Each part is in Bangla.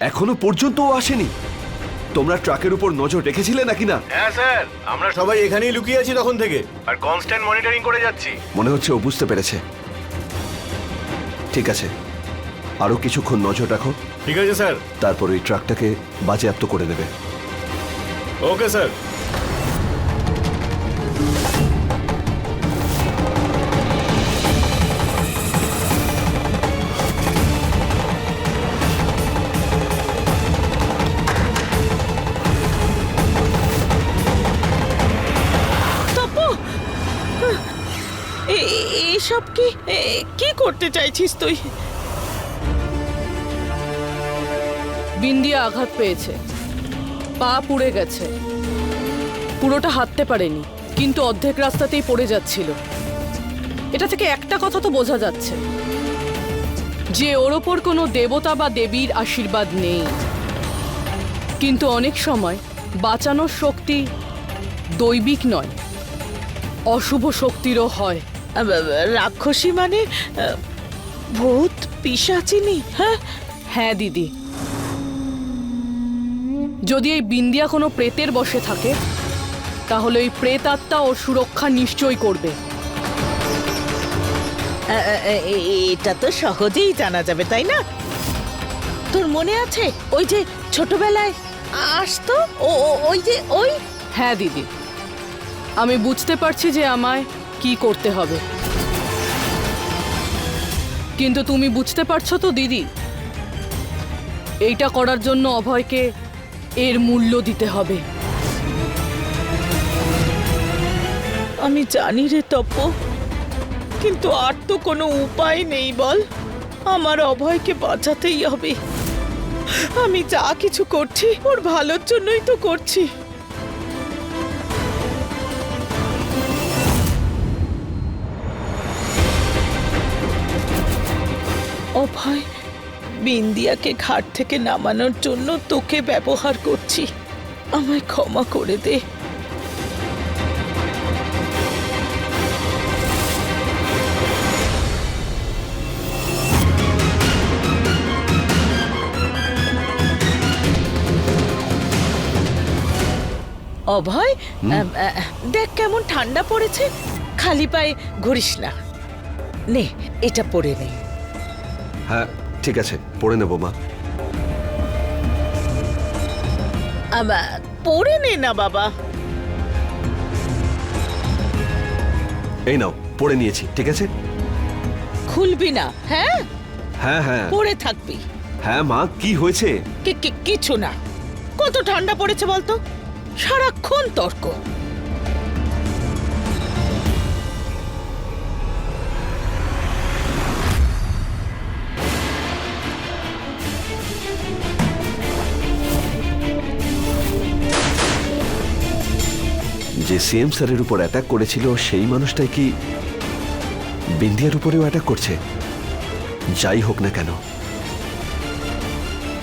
এখনও পর্যন্ত ও আসেনি। তোমরা ট্রাকের উপর নজর রেখেছিলে নাকি না? হ্যাঁ স্যার। আমরা সবাই এখানেই লুকিয়ে আছি তখন থেকে। আর কনস্ট্যান্ট মনিটরিং করে যাচ্ছি। মনে হচ্ছে ও বুঝতে পেরেছে। ঠিক আছে। আরও কিছুক্ষণ নজর রাখো। ঠিক আছে স্যার। তারপর ওই ট্রাকটাকে বাজেয়াপ্ত করে দেবে। Okay sir. এসব কি? কি করতে চাইছিস তুই? বিন্দিয়া আঘাত পেয়েছে। পা পুড়ে গেছে। পুরোটা হাঁটতে পারেনি, কিন্তু অর্ধেক রাস্তাতেই পড়ে যাচ্ছিল। এটা থেকে একটা কথা তো বোঝা যাচ্ছে। যে ওর ওপর কোনো দেবতা বা দেবীর আশীর্বাদ নেই। কিন্তু অনেক সময় বাঁচানোর শক্তি দৈবিক নয়, অশুভ শক্তিরও হয়। রাক্ষসী মানে ভূত পিসাচিনি হ্যাঁ? হ্যাঁ দিদি। যদি এই বিন্দিয়া কোনো প্রেতের বসে থাকে তাহলে ওই প্রেত আত্মা ওর সুরক্ষা নিশ্চয়ই করবে। এটা তো সহজেই জানা যাবে তাই না? তোর মনে আছে ওই যে ছোটবেলায় আসতো? ওই যে ওই? হ্যাঁ দিদি। আমি বুঝতে পারছি যে আমায় কি করতে হবে? কিন্তু তুমি বুঝতে পারছ তো, দিদি? এইটা করার জন্য অভয়কে এর মূল্য দিতে হবে। আমি জানি রে তপ কিন্তু আর তো কোনো উপায় নেই বল। আমার অভয়কে বাঁচাতেই হবে। আমি যা কিছু করছি, ওর ভালোর জন্যই তো করছি। অভয় বিন্দিয়াকে ঘাট থেকে নামানোর জন্য তোকে ব্যবহার করছি। আমায় ক্ষমা করে দে। অভয় দেখ কেমন ঠান্ডা পড়েছে। খালি পায়ে ঘুরিস না। নে এটা পরে নে। হ্যাঁ ঠিক আছে পড়ে নেব মা। আমা, পরে নে না বাবা। এই নাও পড়ে নিয়েছি ঠিক আছে? খুলবি না হ্যাঁ? হ্যাঁ হ্যাঁ। পরে থাকবি। হ্যাঁ মা কি হয়েছে? কি কি- কিছু না। কত ঠান্ডা পড়েছে বলতো? সারাক্ষণ তর্ক। সিএম স্যারের উপর অ্যাটাক করেছিল সেই মানুষটাই কি বিন্দিয়ার উপরেও অ্যাটাক করছে? যাই হোক না কেন,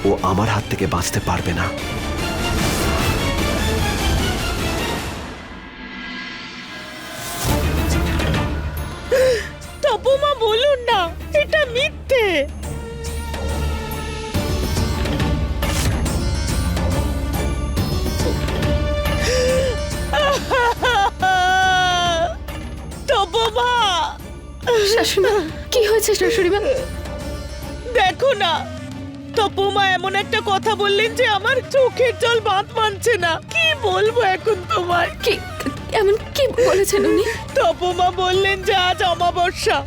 ও আমার হাত থেকে বাঁচতে পারবে না। শাশুড়িমা কি হয়েছে শাশুড়িমা দেখো না তপমা এমন একটা কথা বললেন যে আমার চোখের জল বাঁধ মানছে না। কি বলব এখন তোমার কি এমন কি বলেছেন উনি? তপমা বললেন যে আজ অমাবস্যা।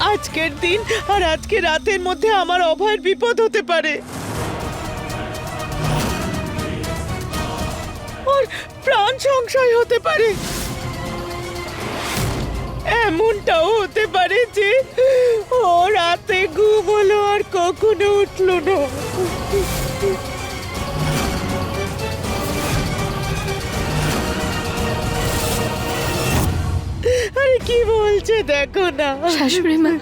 আজকের দিন আর আজকে রাতের মধ্যে আমার অভয়ের বিপদ হতে পারে। ওর প্রাণ সংশয় হতে পারে। এমনটাও হতে পারে যে ও রাতে ঘুম হলো আর কখনো উঠল না। আরে কি বলছে দেখো না। শাশুড়িমা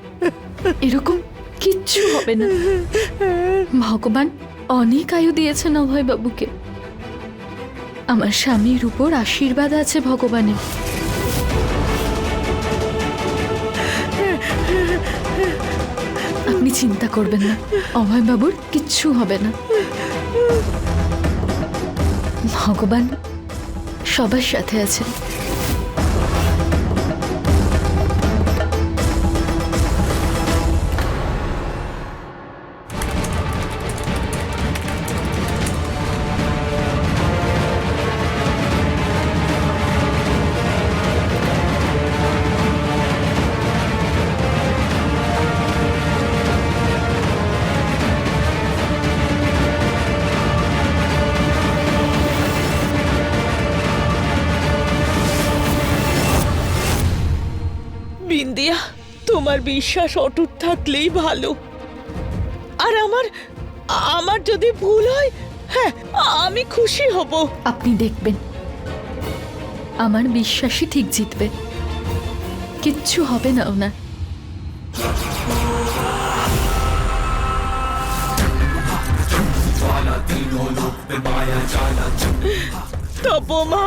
এরকম কিচ্ছু হবে না। ভগবান অনেক আয়ু দিয়েছেন অভয় বাবুকে আমার স্বামীর উপর আশীর্বাদ আছে ভগবানের। চিন্তা করবেন না। অভয় বাবুর কিচ্ছু হবে না। ভগবান সবার সাথে আছেন। বিশ্বাস অটুট থাকলেই ভালো। আর আমার আমার যদি ভুল হয় হ্যাঁ আমি খুশি হব। আপনি দেখবেন আমার বিশ্বাসই ঠিক জিতবে। কিচ্ছু হবে না ওনার। তপমা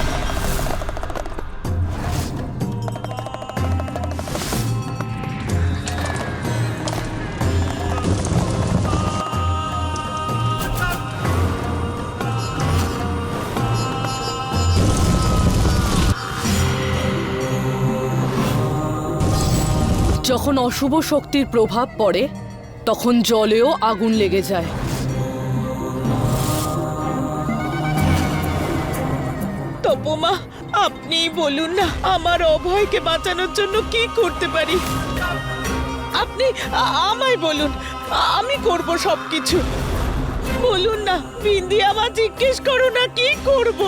যখন অশুভ শক্তির প্রভাব পড়ে, তখন জলেও আগুন লেগে যায়। তপমা আপনি বলুন না, আমার অভয়কে বাঁচানোর জন্য কি করতে পারি? আপনি আমায় বলুন, আমি করব সবকিছু। বলুন না, বিন্দি আমার জিজ্ঞেস করো না কি করব।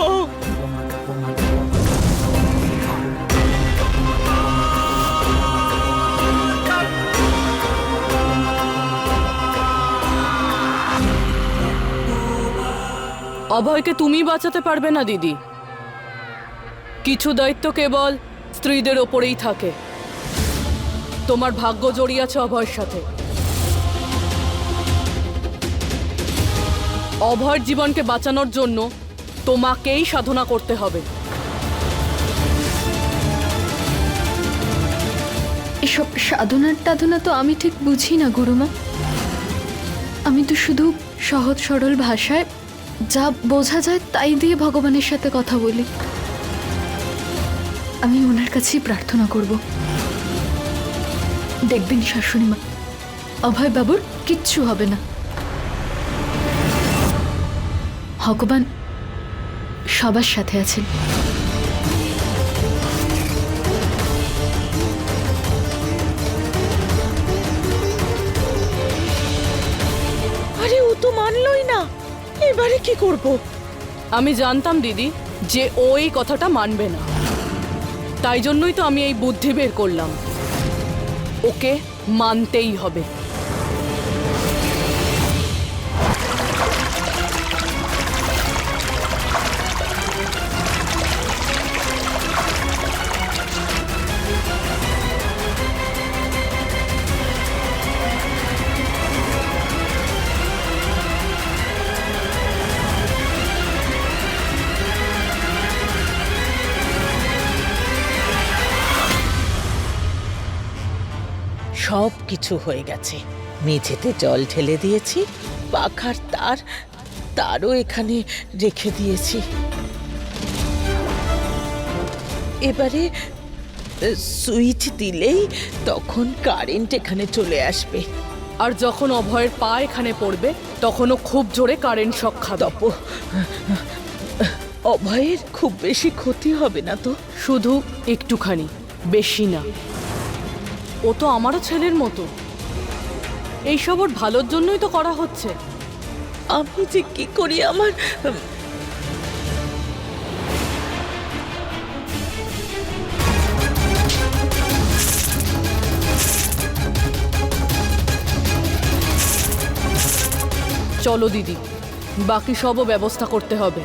অভয়কে তুমি বাঁচাতে পারবে না, দিদি। কিছু দায়িত্ব কেবল স্ত্রীদের ওপরেই থাকে। তোমার ভাগ্য জড়িয়ে আছে অভয়ের সাথে। অভয়ের জীবনকে বাঁচানোর জন্য তোমাকেই সাধনা করতে হবে। এসব সাধনার টাধনা তো আমি ঠিক বুঝি না, গুরুমা। আমি তো শুধু সহজ সরল ভাষায় যা বোঝা যায় তাই দিয়ে ভগবানের সাথে কথা বলি। আমি ওনার কাছেই প্রার্থনা করব। দেখবেন শাশুড়ি মা, অভয় বাবুর কিচ্ছু হবে না। ভগবান সবার সাথে আছেন। আরে, ও তো মানলই না। এবারে কি করব? আমি জানতাম, দিদি, যে ও এই কথাটা মানবে না। তাই জন্যই তো আমি এই বুদ্ধি বের করলাম। ওকে মানতেই হবে। কিছু হয়ে গেছে। মেঝেতে জল ঢেলে দিয়েছি পাখার তার তারও এখানে রেখে দিয়েছি। এবারে সুইচ দিলেই তখন কারেন্ট এখানে চলে আসবে। আর যখন অভয়ের পা এখানে পড়বে তখনও খুব জোরে কারেন্ট শক খাবে। তপ অভয়ের খুব বেশি ক্ষতি হবে না তো? শুধু একটুখানি বেশি না। ও তো আমারও ছেলের মতো। এইসব ওর ভালোর জন্যই তো করা হচ্ছে। আমি যে কি করি আমার? চলো দিদি বাকি সবও ব্যবস্থা করতে হবে।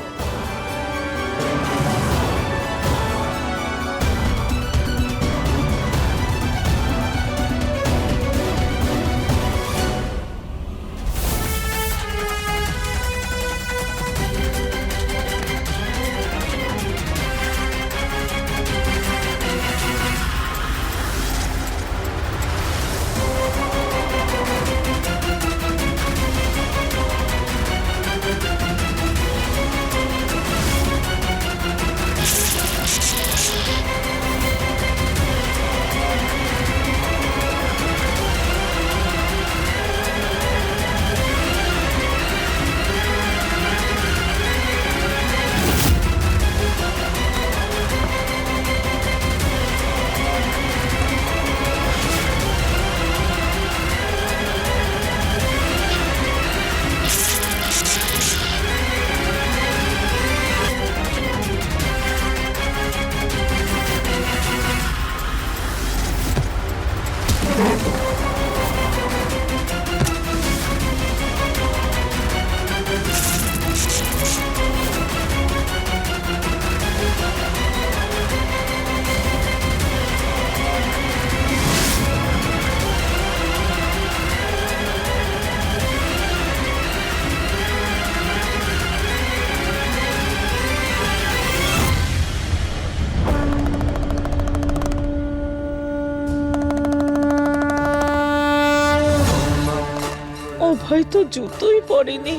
তো জুতোই পরেনি।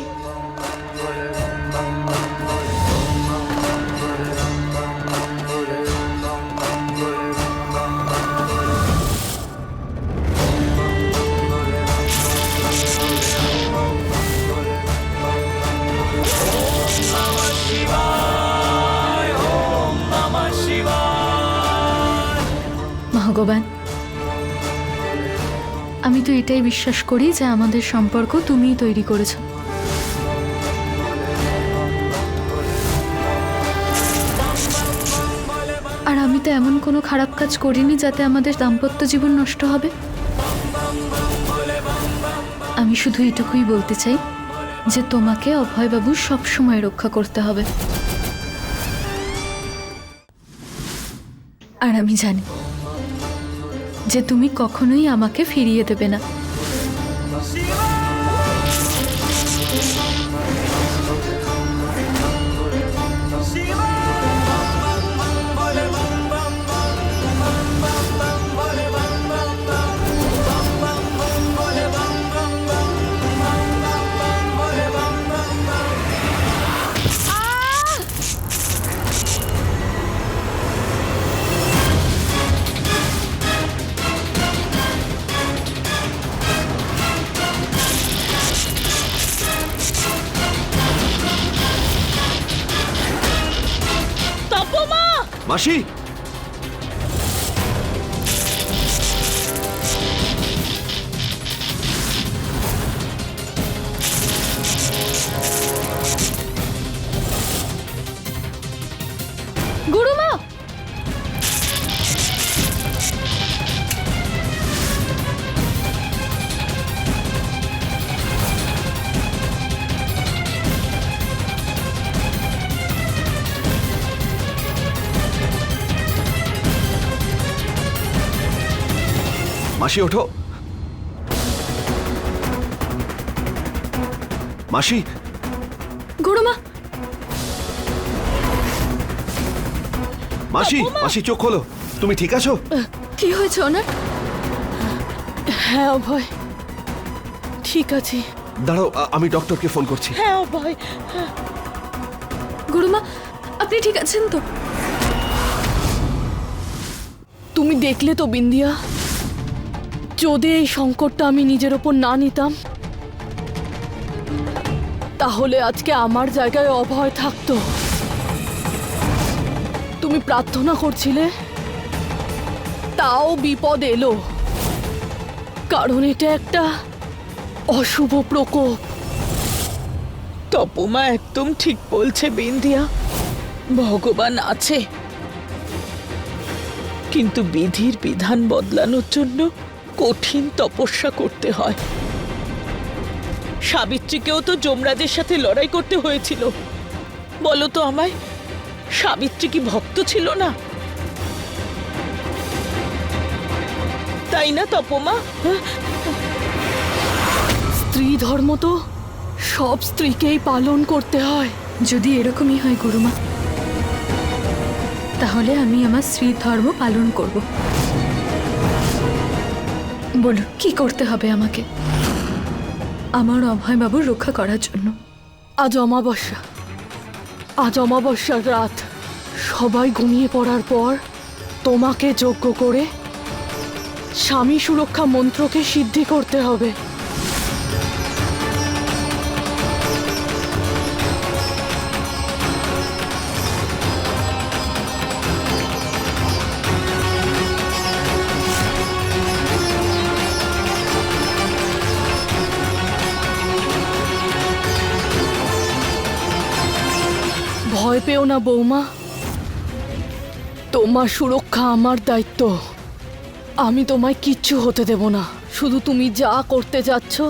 ভগবান আমি তো এটাই বিশ্বাস করি যে আমাদের সম্পর্ক তুমিই তৈরি করেছ। আর আমি তো এমন কোনো খারাপ কাজ করিনি যাতে আমাদের দাম্পত্য জীবন নষ্ট হবে। আমি শুধু এটুকুই বলতে চাই যে তোমাকে অভয়বাবু সব সময় রক্ষা করতে হবে। আর আমি জানি যে তুমি কখনোই আমাকে ফিরিয়ে দেবে না। মাসি মাসি ওঠো। মাসি। গুরুমা। মাসি মাসি চোখ খোলো। তুমি ঠিক আছো? কি হয়েছে ওনার? হ্যাঁ অভয়। ঠিক আছে। দাঁড়াও আমি ডক্টরকে ফোন করছি। হ্যাঁ অভয়। গুরুমা আপনি ঠিক আছেন তো? তুমি দেখলে তো বিন্দিয়া যদি এই সংকটটা আমি নিজের ওপর না নিতাম, তাহলে আজকে আমার জায়গায় অভয় থাকতো। তুমি প্রার্থনা করছিলে, তাও বিপদ এলো। কারণ এটা একটা অশুভ প্রকোপ। তপমা একদম ঠিক বলছে বিন্দিয়া ভগবান আছে। কিন্তু বিধির বিধান বদলানোর জন্য কঠিন তপস্যা করতে হয়। সাবিত্রীকেও তো যমরাজের সাথে লড়াই করতে হয়েছিল। বলো তো আমায়, সাবিত্রী কি ভক্ত ছিল না? তাই না তপমা? হ্যাঁ? স্ত্রী ধর্ম তো সব স্ত্রীকেই পালন করতে হয়। যদি এরকমই হয়, গুরুমা, তাহলে আমি আমার স্ত্রী ধর্ম পালন করব। বলুন, কি করতে হবে আমাকে? আমার অভয়বাবুর রক্ষা করার জন্য। আজ অমাবস্যা। আজ অমাবস্যার রাত। সবাই ঘুমিয়ে পড়ার পর তোমাকে যোগ্য করে স্বামী সুরক্ষা মন্ত্রকে সিদ্ধি করতে হবে। ভয় পেও না, বৌমা। তোমার সুরক্ষা আমার দায়িত্ব। আমি তোমায় কিচ্ছু হতে দেব না। শুধু তুমি যা করতে যাচ্ছ,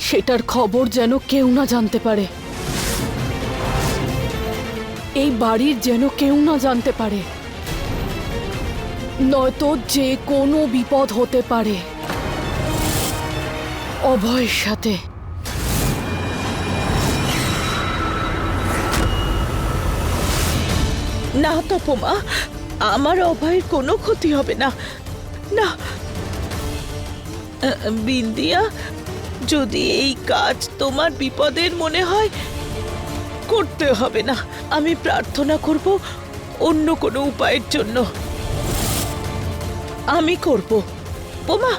সেটার খবর যেন কেউ না জানতে পারে। এই বাড়ির যেন কেউ না জানতে পারে। নয়তো যে কোনো বিপদ হতে পারে। অভয়ের সাথে না তপমা আমার অভয়ের কোনো ক্ষতি হবে না। না। বিন্দিয়া, যদি এই কাজ তোমার বিপদের মনে হয়, করতে হবে না। আমি প্রার্থনা করব অন্য কোনো উপায়ের জন্য। আমি করব। বোমা,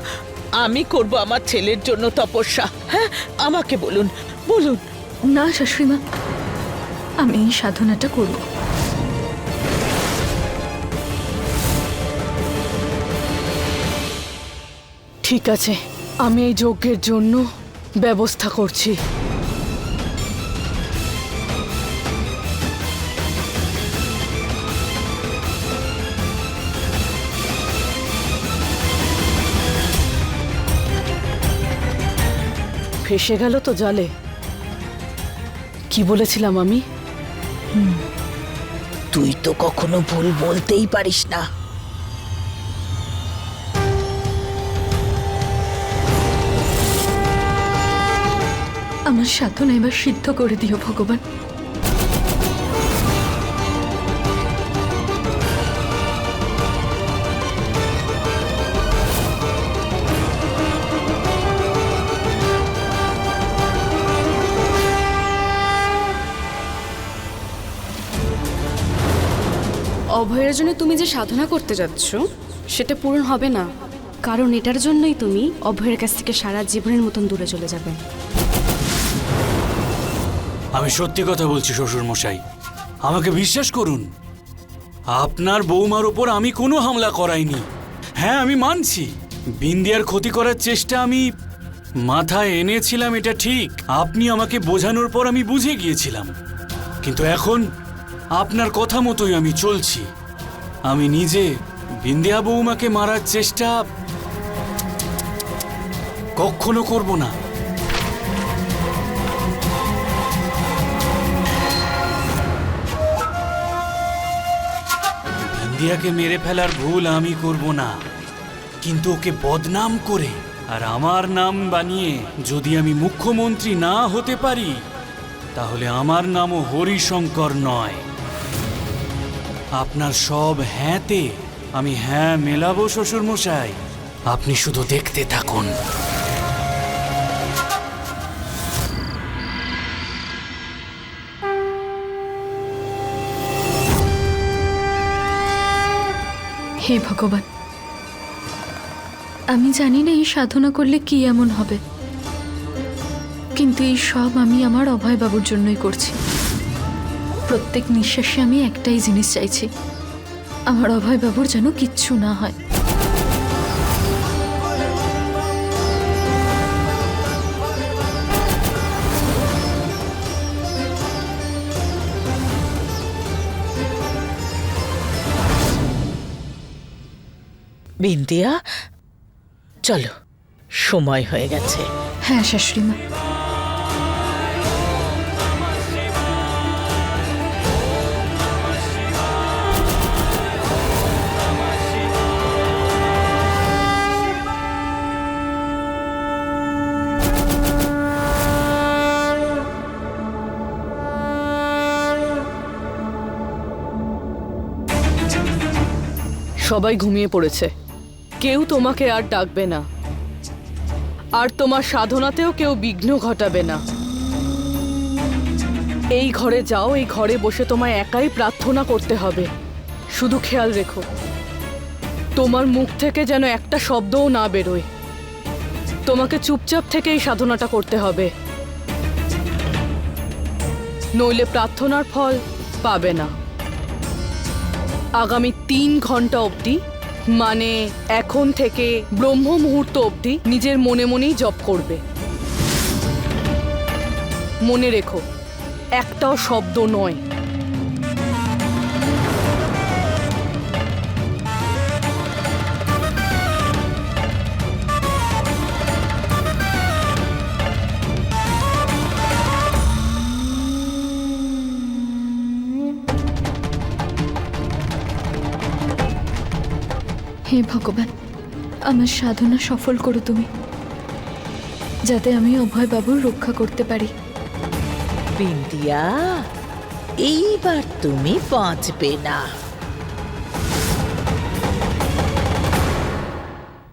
আমি করব আমার ছেলের জন্য তপস্যা। হ্যাঁ আমাকে বলুন বলুন। না, শাশুড়িমা, আমি এই সাধনাটা করব। ঠিক আছে। আমি এই যজ্ঞের জন্য ব্যবস্থা করছি। ফেসে গেল তো জালে। কি বলেছিলাম আমি? তুই তো কখনো ভুল বলতেই পারিস না। আমার সাধনা এবার সিদ্ধ করে দিও, ভগবান। অভয়ের জন্য তুমি যে সাধনা করতে যাচ্ছ, সেটা পূরণ হবে না। কারণ এটার জন্যই তুমি অভয়ের কাছ থেকে সারা জীবনের মতন দূরে চলে যাবে। আমি সত্যি কথা বলছি শ্বশুর মশাই আমাকে বিশ্বাস করুন, আপনার বৌমার ওপর আমি কোনো হামলা করাইনি। হ্যাঁ আমি মানছি। বিন্দিয়ার ক্ষতি করার চেষ্টা আমি মাথায় এনেছিলাম, এটা ঠিক। আপনি আমাকে বোঝানোর পর আমি বুঝে গিয়েছিলাম। কিন্তু এখন আপনার কথা মতোই আমি চলছি। আমি নিজে বিন্দিয়া বৌমাকে মারার চেষ্টা কখনো করব না। ইন্ডিয়াকে মেরে ফেলার ভুল আমি করব না। কিন্তু ওকে বদনাম করে আর আমার নাম বানিয়ে যদি আমি মুখ্যমন্ত্রী না হতে পারি, তাহলে আমার নামও হরিশঙ্কর নয়। আপনার সব হ্যাঁতে আমি হ্যাঁ মেলাবো, শ্বশুরমশাই। আপনি শুধু দেখতে থাকুন। হে ভগবান, আমি জানি না এই সাধনা করলে কি এমন হবে, কিন্তু এই সব আমি আমার অভয় বাবুর জন্যই করছি। প্রত্যেক নিঃশ্বাসে আমি একটাই জিনিস চাইছি, আমার অভয় বাবুর যেন কিচ্ছু না হয়। বিন্দিয়া চলো সময় হয়ে গেছে। হ্যাঁ শাশুড়িমা। সবাই ঘুমিয়ে পড়েছে। কেউ তোমাকে আর ডাকবে না। আর তোমার সাধনাতেও কেউ বিঘ্ন ঘটাবে না। এই ঘরে যাও, এই ঘরে বসে তোমায় একাই প্রার্থনা করতে হবে। শুধু খেয়াল রেখো, তোমার মুখ থেকে যেন একটা শব্দও না বেরোয়। তোমাকে চুপচাপ থেকে এই সাধনাটা করতে হবে। নইলে প্রার্থনার ফল পাবে না। আগামী তিন ঘণ্টা অবধি মানে এখন থেকে ব্রহ্ম মুহূর্ত অবধি নিজের মনে মনেই জপ করবে। মনে রেখো, একটাও শব্দ নয়। হে ভগবান, আমার সাধনা সফল করো তুমি, যাতে আমি অভয় বাবুর রক্ষা করতে পারি। বিন্দিয়া এইবার তুমি বাঁচবে না।